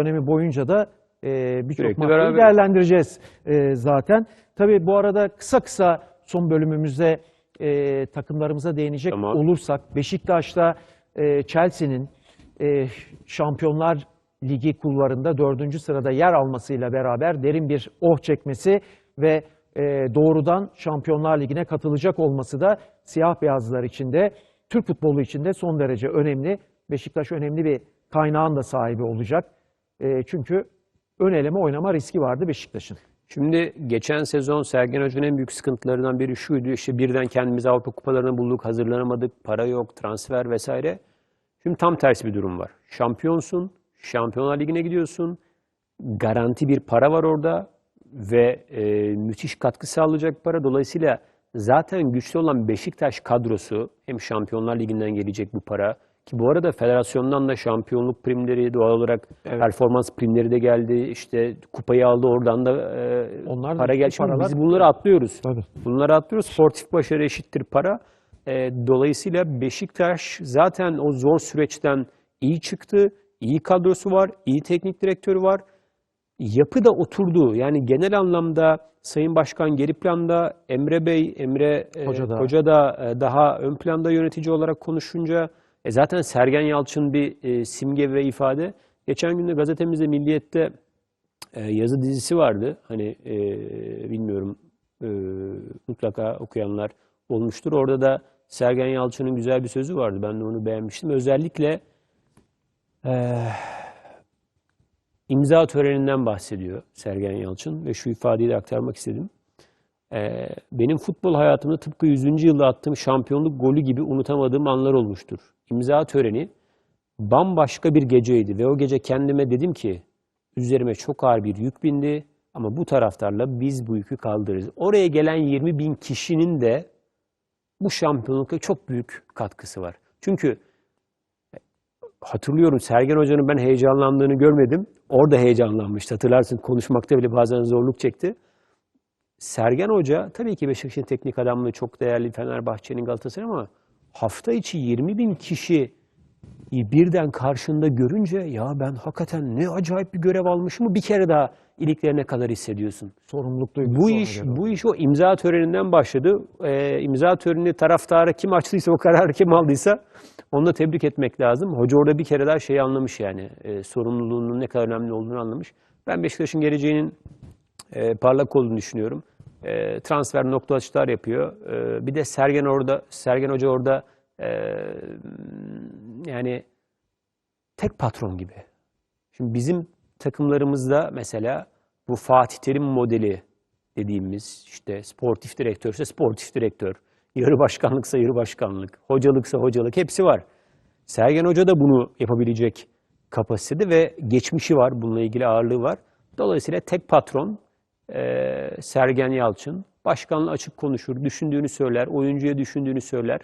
dönemi boyunca da e, birçok maddeyi değerlendireceğiz e, zaten. Tabii bu arada kısa kısa son bölümümüzde e, takımlarımıza değinecek Tamam. olursak Beşiktaş'ta e, Chelsea'nin e, Şampiyonlar Ligi kulvarında dördüncü sırada yer almasıyla beraber derin bir oh çekmesi ve e, doğrudan Şampiyonlar Ligi'ne katılacak olması da siyah beyazlılar için de Türk futbolu için de son derece önemli. Beşiktaş önemli bir kaynağın da sahibi olacak. E, çünkü ön eleme oynama riski vardı Beşiktaş'ın. Şimdi geçen sezon Sergen Hoca'nın en büyük sıkıntılarından biri şuydu. İşte birden kendimizi Avrupa kupalarına bulduk, hazırlanamadık, para yok, transfer vesaire. Şimdi tam tersi bir durum var. Şampiyonsun, Şampiyonlar Ligi'ne gidiyorsun. Garanti bir para var orada ve e, müthiş katkı sağlayacak para. Dolayısıyla zaten güçlü olan Beşiktaş kadrosu hem Şampiyonlar Ligi'nden gelecek bu para ki bu arada federasyondan da şampiyonluk primleri doğal olarak performans primleri de geldi. İşte kupayı aldı oradan da e, Onlar para geldi. Şimdi paralar. Biz bunları atlıyoruz. Tabii. Bunları atlıyoruz. Sportif başarı eşittir para. E, dolayısıyla Beşiktaş zaten o zor süreçten iyi çıktı. İyi kadrosu var, iyi teknik direktörü var. Yapı da oturdu. Yani genel anlamda Sayın Başkan geri planda, Emre Bey, Emre e, Hoca da. Hoca da e, daha ön planda yönetici olarak konuşunca e, zaten Sergen Yalçın bir e, simge ve ifade. Geçen gün de gazetemizde Milliyet'te e, yazı dizisi vardı. Hani e, bilmiyorum e, mutlaka okuyanlar olmuştur. Orada da Sergen Yalçın'ın güzel bir sözü vardı. Ben de onu beğenmiştim. Özellikle e, imza töreninden bahsediyor Sergen Yalçın ve şu ifadeyi de aktarmak istedim. E, benim futbol hayatımda tıpkı 100. yılda attığım şampiyonluk golü gibi unutamadığım anlar olmuştur. İmza töreni bambaşka bir geceydi ve o gece kendime dedim ki üzerime çok ağır bir yük bindi ama bu taraftarla biz bu yükü kaldırırız. Oraya gelen 20 bin kişinin de bu şampiyonlukta çok büyük katkısı var. Çünkü e, hatırlıyorum Sergen Hoca'nın ben heyecanlandığını görmedim. Orada heyecanlanmıştı. Hatırlarsın konuşmakta bile bazen zorluk çekti. Sergen Hoca tabii ki Beşiktaş'ın teknik adamlığı çok değerli Fenerbahçe'nin Galatasaray ama hafta içi 20 bin kişi birden karşında görünce ya ben hakikaten ne acayip bir görev almışım bir kere daha iliklerine kadar hissediyorsun. Sorumluluk duygusu Bu iş bu iş o imza töreninden başladı. Ee, imza törenini taraftarı kim açtıysa o kararı kim aldıysa onu da tebrik etmek lazım. Hoca orada bir kere daha şeyi anlamış yani e, sorumluluğunun ne kadar önemli olduğunu anlamış. Ben Beşiktaş'ın geleceğinin e, parlak olduğunu düşünüyorum. E, transfer nokta atışlar yapıyor. E, bir de Sergen orada Sergen Hoca orada e, yani tek patron gibi. Şimdi bizim takımlarımızda mesela bu Fatih Terim modeli dediğimiz işte sportif direktörse sportif direktör, yarı başkanlıksa yarı başkanlık, hocalıksa hocalık hepsi var. Sergen Hoca da bunu yapabilecek kapasitede ve geçmişi var, bununla ilgili ağırlığı var. Dolayısıyla tek patron eee, Sergen Yalçın. Başkanla açık konuşur, düşündüğünü söyler, oyuncuya düşündüğünü söyler.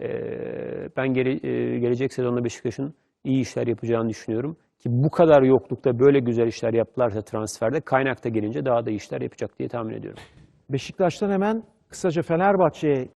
Eee, ben eee, gelecek sezonda Beşiktaş'ın iyi işler yapacağını düşünüyorum. Ki bu kadar yoklukta böyle güzel işler yaptılarsa transferde kaynakta gelince daha da işler yapacak diye tahmin ediyorum. Beşiktaş'tan hemen kısaca Fenerbahçe'ye